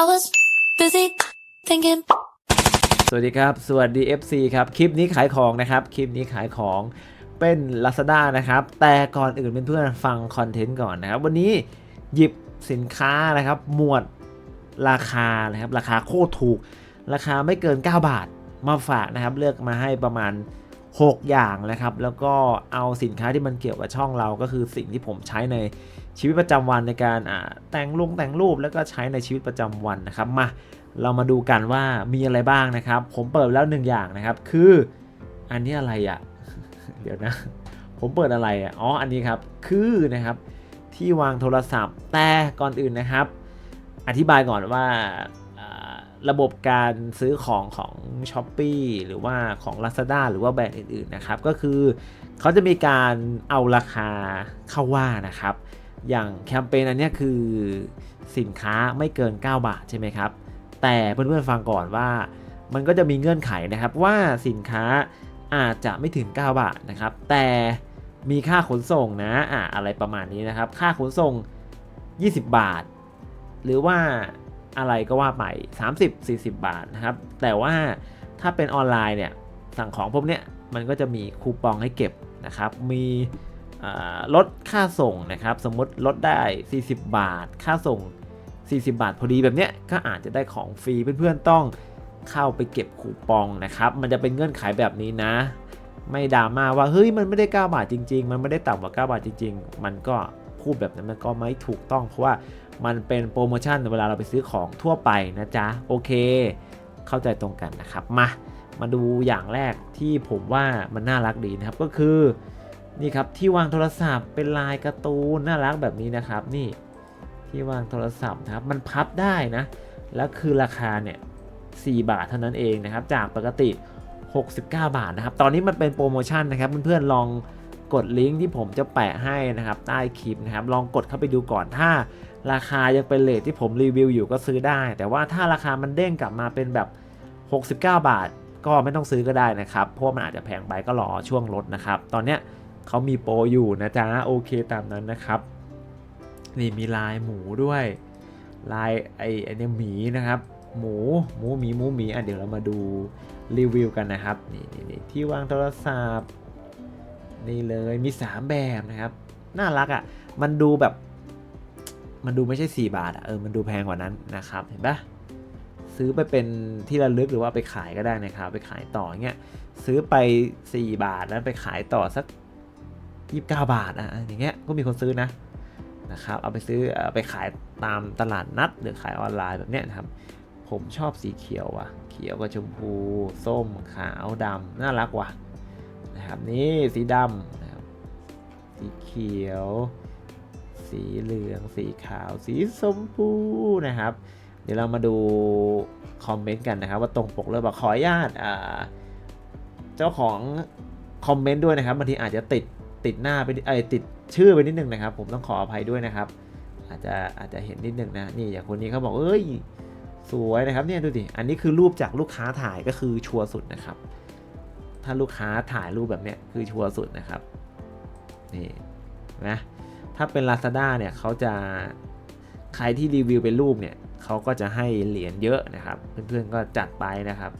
I was busy thinking. สวัสดีครับ สวัสดี FC ครับ คลิปนี้ขายของนะครับ คลิปนี้ขายของเป็น Lazada นะครับ แต่ก่อนอื่นเป็นเพื่อนๆฟังคอนเทนต์ก่อนนะครับ วันนี้หยิบสินค้านะครับ หมวดราคานะครับ ราคาโคตรถูก ราคาไม่เกิน 9 บาทมาฝากนะครับ เลือกมาให้ประมาณ 6 อย่างนะครับ แล้วก็เอาสินค้าที่มันเกี่ยวกับช่องเราก็คือสิ่งที่ผมใช้ใน ชีวิตประจำวันในการแต่งลงแต่งรูปแล้วก็ใช้ในชีวิตประจำวันนะครับมาเรามาดูกันว่ามีอะไรบ้างนะครับ ผมเปิดแล้วหนึ่งอย่างนะครับ คืออันนี้อะไรอะ่ะเดี๋ยวนะ ผมเปิดอะไรอะ่ะอ๋ออันนี้ครับคือนะครับที่วางโทรศัพท์ แต่ก่อนอื่นนะครับ อธิบายก่อนว่าอ่าระบบการซื้อของของ s h อ p e e หรือว่าของ Lazada หรือว่าแบรนด์อื่นๆนะครับ ก็คือเขาจะมีการเอาราคาเข้าว่านะครับ อย่างแคมเปญอันนี้คือสินค้าไม่เกิน 9 บาทใช่ไหมครับ แต่เพื่อนๆฟังก่อนว่ามันก็จะมีเงื่อนไขนะครับว่าสินค้าอาจจะไม่ถึง 9 บาทนะครับ แต่มีค่าขนส่งนะอะอะไรประมาณนี้นะครับ ค่าขนส่ง 20 บาท หรือว่าอะไรก็ว่าไป 30-40 บาทนะครับ แต่ว่าถ้าเป็นออนไลน์เนี่ยสั่งของพวกเนี้ยมันก็จะมีคูปองให้เก็บนะครับ มี ลดค่าส่งนะครับ สมมติลดได้ 40 บาท ค่าส่ง 40 บาทพอดีแบบเนี้ยก็อาจจะได้ของฟรีเพื่อนๆต้องเข้าไปเก็บคูปองนะครับ มันจะเป็นเงื่อนไขแบบนี้นะ ไม่ดราม่าว่าเฮ้ยมันไม่ได้ 9 บาทจริง ๆ มันไม่ได้ต่ำกว่า 9 บาทจริง ๆ มันก็พูดแบบนั้นมันก็ไม่ถูกต้องเพราะว่ามันเป็นโปรโมชั่นเวลาเราไปซื้อของทั่วไปนะจ๊ะโอเค เข้าใจตรงกันนะครับมามาดูอย่างแรกที่ผมว่ามันน่ารักดีนะครับก็คือ นี่ครับที่วางโทรศัพท์เป็นลายการ์ตูนน่ารักแบบนี้นะครับ นี่ที่วางโทรศัพท์นะครับ มันพับได้นะ แล้วคือราคาเนี่ย4บาทเท่านั้นเองนะครับ จากปกติ 69 บาทนะครับ ตอนนี้มันเป็นโปรโมชั่นนะครับเพื่อนๆลองกดลิงก์ที่ผมจะแปะให้นะครับใต้คลิปนะครับ ลองกดเข้าไปดูก่อนถ้า ราคายังเป็นเลทที่ผมรีวิวอยู่ก็ซื้อได้ แต่ว่าถ้าราคามันเด้งกลับมาเป็นแบบ 69 บาท ก็ไม่ต้องซื้อก็ได้นะครับ เพราะมันอาจจะแพงไปก็รอช่วงลดนะครับ ตอนเนี้ย เขามีโปรอยู่นะจ๊ะโอเคตามนั้นนะครับนี่มีลายหมูด้วย ลายไอ้ไอ้เนี่ยหมีนะครับ หมูหมูหมีหมูหมีอะเดี๋ยวเรามาดูรีวิวกันนะครับนี่นี่นี่ที่วางโทรศัพท์นี่เลยมี 3 แบบนะครับ น่ารักอะ่ะมันดูแบบ มันดูไม่ใช่ 4 บาทอะ่ะเออมันดูแพงกว่านั้นนะครับเห็นปะซื้อไปเป็นที่ระลึกหรือว่าไปขายก็ได้นะครับ ไปขายต่อเงี้ยซื้อไป 4 บาทแล้วไปขายต่อสัก 29 บาทอะอย่างเงี้ยก็มีคนซื้อนะนะครับเอาไปซื้อไปขายตามตลาดนัดหรือขายออนไลน์แบบเนี้ยนะครับ ผมชอบสีเขียวว่ะ เขียวกับชมพู ส้มขาวดำน่ารักว่ะนะครับนี่สีดำนะครับสีเขียว สีเหลือง สีขาว สีชมพูนะครับ เดี๋ยวเรามาดูคอมเมนต์กันนะครับว่าตรงปกเลยบอกขออนุญาตเจ้าของคอมเมนต์ด้วยนะครับบางทีอาจจะติด ติดหน้าไปนิดเอติดชื่อไปนิดนึงนะครับ ผมต้องขออภัยด้วยนะครับ อาจจะอาจจะเห็นนิดนึงนะนี่อย่างคนนี้เขาบอกเอ้ยสวยนะครับเนี่ยดูดิอันนี้คือรูปจากลูกค้าถ่ายก็คือชัวร์สุดนะครับ ถ้าลูกค้าถ่ายรูปแบบเนี้ยคือชัวร์สุดนะครับนี่นะถ้าเป็น Lazada เนี่ยเขาจะใครที่รีวิวเป็นรูปเนี่ยเขาก็จะให้เหรียญเยอะนะครับ เพื่อนๆก็จัดไปนะครับ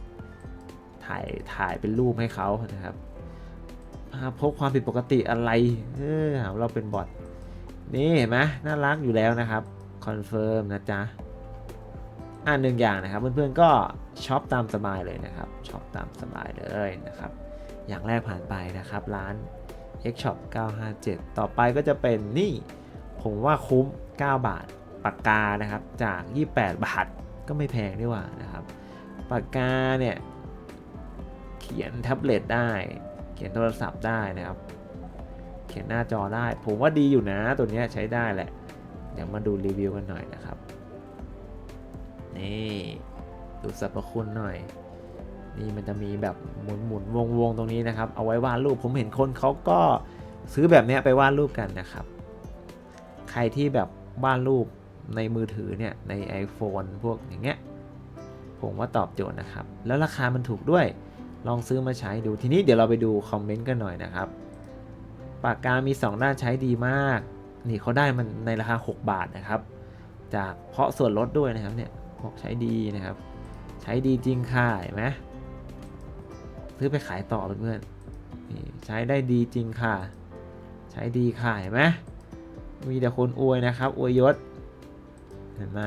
ถ่ายถ่ายเป็นรูปให้เขานะครับ พบความผิดปกติอะไร เออหาเราเป็นบอทนี่เห็นไหมน่ารักอยู่แล้วนะครับคอนเฟิร์มนะจ๊ะอ่าหนึ่งอย่างนะครับ เพื่อนๆก็ช็อปตามสบายเลยนะครับช็อปตามสบายเลยนะครับ อย่างแรกผ่านไปนะครับ ร้าน X Shop 957 ต่อไปก็จะเป็นนี่ ผมว่าคุ้ม 9 บาทปากกานะครับ จาก 28 บาทก็ไม่แพงนี่หว่านะครับปากกาเนี่ย เขียนแท็บเล็ตได้ เขียนโทรศัพท์ได้นะครับ เขียนหน้าจอได้ ผมว่าดีอยู่นะตัวนี้ใช้ได้แหละ เดี๋ยวมาดูรีวิวกันหน่อยนะครับ นี่ดูสรรพคุณหน่อย นี่มันจะมีแบบหมุนหมุนวงวงๆตรงนี้นะครับ เอาไว้วาดรูป ผมเห็นคนเขาก็ซื้อแบบนี้ไปวาดรูปกันนะครับ ใครที่แบบวาดรูปในมือถือเนี่ยใน iPhone พวกอย่างเงี้ยผมว่าตอบโจทย์นะครับ แล้วราคามันถูกด้วย ลองซื้อมาใช้ดูทีนี้เดี๋ยวเราไปดูคอมเมนต์กันหน่อยนะครับ ปากกา มี 2 ด้านใช้ดีมาก นี่เขาได้มันในราคา 6 บาทนะครับ จากเพราะส่วนลดด้วยนะครับเนี่ยบอกใช้ดีนะครับ ใช้ดีจริงค่ะเห็นไหมซื้อไปขายต่อเพื่อนๆใช้ได้ดีจริงค่ะ ใช้ดีค่ะเห็นไหมมีแต่คนอวยนะครับ อวยยศ เห็นไหม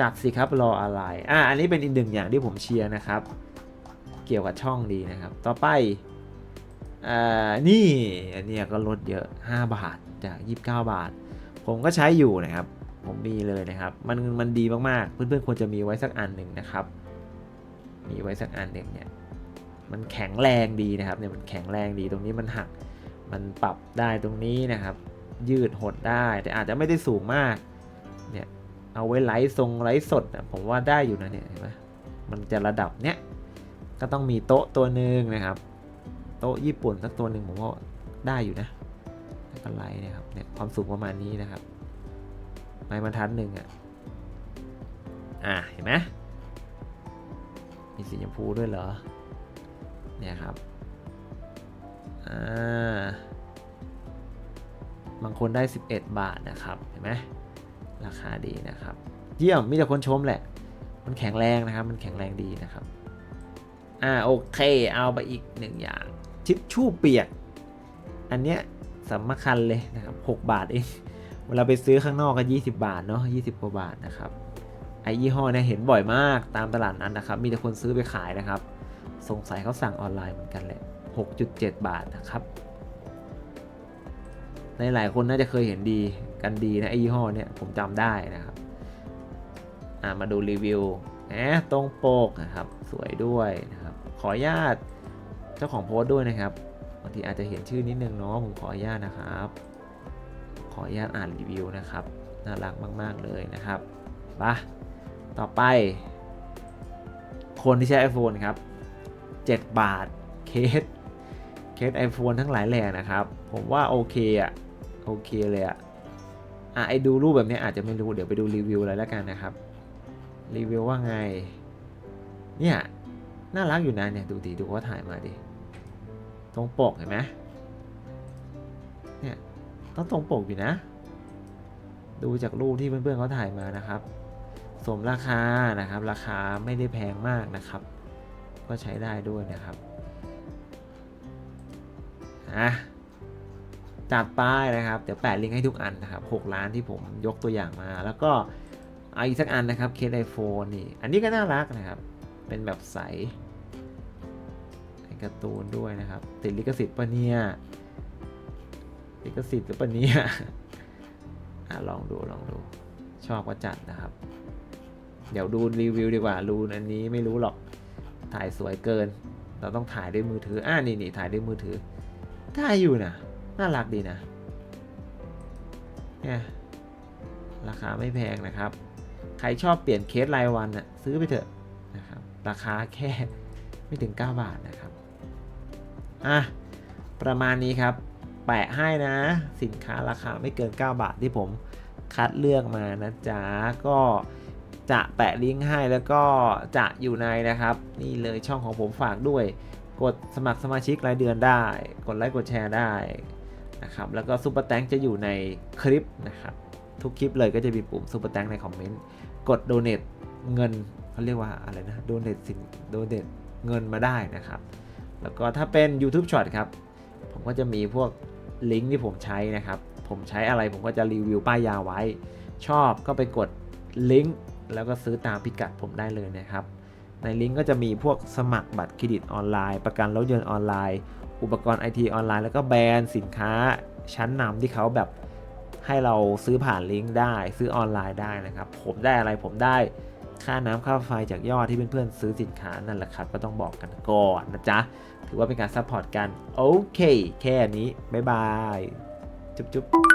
จัดสิครับรออะไร อะอันนี้เป็นอีกหนึ่งอย่างที่ผมเชียร์นะครับ เกี่ยวกับช่องดีนะครับ ต่อไปอ่านี่อันนี้ก็ลดเยอะ 5 บาทจาก 29 บาท ผมก็ใช้อยู่นะครับ ผมมีเลยนะครับ มันมันดีมากๆ เพื่อนๆควรจะมีไว้สักอันหนึ่งนะครับ มีไว้สักอันหนึ่งเนี่ยมันแข็งแรงดีนะครับเนี่ยมันแข็งแรงดีตรงนี้มันหักมันปรับได้ตรงนี้นะครับ ยืดหดได้แต่อาจจะไม่ได้สูงมากเนี่ยเอาไว้ไลฟ์ทรงไลฟ์สดนะผมว่าได้อยู่นะเนี่ยเห็นไหมมันจะระดับเนี้ย ก็ต้องมีโต๊ะตัวหนึ่งนะครับ โต๊ะญี่ปุ่นสักตัวหนึ่งผมว่าได้อยู่นะไม่เป็ไรนะครับเนี่ยความสูงประมาณนี้นะครับไม้บรรทัดหนึ่งอะอ่าเห็นไหมมีสีชมพูด้วยเหรอเนี่ยครับอ่าบางคนได้ 11 บาทนะครับเห็นไหมราคาดีนะครับ เยี่ยมมีแต่คนชมแหละ มันแข็งแรงนะครับ มันแข็งแรงดีนะครับ อ่าโอเค เอาไปอีกหนึ่งอย่างชิปชู่เปียก อันเนี้ยสำคัญเลยนะครับ6บาทเองเวลาไปซื้อข้างนอกก็ 20 บาทเนาะ20กว่าบาทนะครับไอยี่ห้อเนี่ยเห็นบ่อยมากตามตลาดนั้นนะครับ มีแต่คนซื้อไปขายนะครับ สงสัยเขาสั่งออนไลน์เหมือนกันแหละ 6.7 บาทนะครับในหลายคนน่าจะเคยเห็นดีกันดีนะไอยี่ห้อเนี่ยผมจำได้นะครับมาดูรีวิวแหมตรงปกนะครับ สวยด้วยนะครับ ขออนุญาตเจ้าของโพสต์ด้วยนะครับบางทีอาจจะเห็นชื่อนิดนึงเนาะผมขออนุญาตนะครับ ขออนุญาตอ่านรีวิวนะครับน่ารักมาก ๆ เลยนะครับปะต่อไป คนที่ใช้ iPhone ครับ 7 บาทเคสเคส iPhone ทั้งหลายแหล่นะครับ ผมว่าโอเคอะโอเคเลยอะอะไอดูรูปแบบนี้อาจจะไม่รู้ เดี๋ยวไปดูรีวิวเลยแล้วกันนะครับ รีวิวว่าไง เนี่ย น่ารักอยู่นะเนี่ยดูดิดูว่าถ่ายมาดิตรงปกเห็นไหมเนี่ยต้องตรงปกอยู่นะ ดูจากรูปที่เพื่อนๆเขาถ่ายมานะครับ สมราคานะครับ ราคาไม่ได้แพงมากนะครับ ก็ใช้ได้ด้วยนะครับอะจัดป้ายนะครับ เดี๋ยวแปะลิงก์ให้ทุกอันนะครับ6ล้านที่ผมยกตัวอย่างมา แล้วก็เอาอีกสักอันนะครับเคสไอโฟนนี่ อันนี้ก็น่ารักนะครับ เป็นแบบใสให้การ์ตูนด้วยนะครับ ติดลิขสิทธิ์ปะเนี่ยลิขสิทธิ์หรือปะเนี่ยอะลองดูลองดู ชอบก็จัดนะครับ เดี๋ยวดูรีวิวดีกว่ารูนอันนี้ไม่รู้หรอกถ่ายสวยเกิน เราต้องถ่ายด้วยมือถืออ่านี่นี่ถ่ายด้วยมือถือได้อยู่นะน่ารักดีนะเนี่ยราคาไม่แพงนะครับ ใครชอบเปลี่ยนเคสรายวันน่ะซื้อไปเถอะนะครับ ราคาแค่ไม่ถึง 9 บาทนะครับ อะ ประมาณนี้ครับ แปะให้นะ สินค้าราคาไม่เกิน 9 บาทที่ผมคัดเลือกมานะจ๊ะ ก็จะแปะลิงก์ให้แล้วก็จะอยู่ในนะครับ นี่เลยช่องของผมฝากด้วย กดสมัครสมาชิกรายเดือนได้ กดไลค์กดแชร์ได้นะครับ แล้วก็ซูเปอร์แตงจะอยู่ในคลิปนะครับ ทุกคลิปเลยก็จะมีปุ่มซูเปอร์แตงในคอมเมนต์ กดโดเน a t เงิน เขาเรียกว่าอะไรนะโดเน a t สินโดเน a t เงินมาได้นะครับ แล้วก็ถ้าเป็น YouTube Short ครับ ผมก็จะมีพวกลิงก์ที่ผมใช้นะครับ ผมใช้อะไรผมก็จะรีวิวป้ายยาไว้ ชอบก็ไปกดลิงก์แล้วก็ซื้อตามพิกัดผมได้เลยนะครับ ในลิงก์ก็จะมีพวกสมัครบัตรเครดิตออนไลน์ ประกันรถยนต์ออนไลน์ อุปกรณ์ไอทีออนไลน์ แล้วก็แบรนด์สินค้าชั้นนำที่เขาแบบให้เราซื้อผ่านลิงก์ได้ ซื้อออนไลน์ได้นะครับ ผมได้อะไรผมได้ ค่าน้ำค่าไฟจากยอดที่เพื่อนๆซื้อสินค้านั่นแหละครับก็ต้องบอกกันก่อนนะจ๊ะ ถือว่าเป็นการซัพพอร์ตกัน โอเค แค่นี้ บ๊ายบาย จุ๊บๆ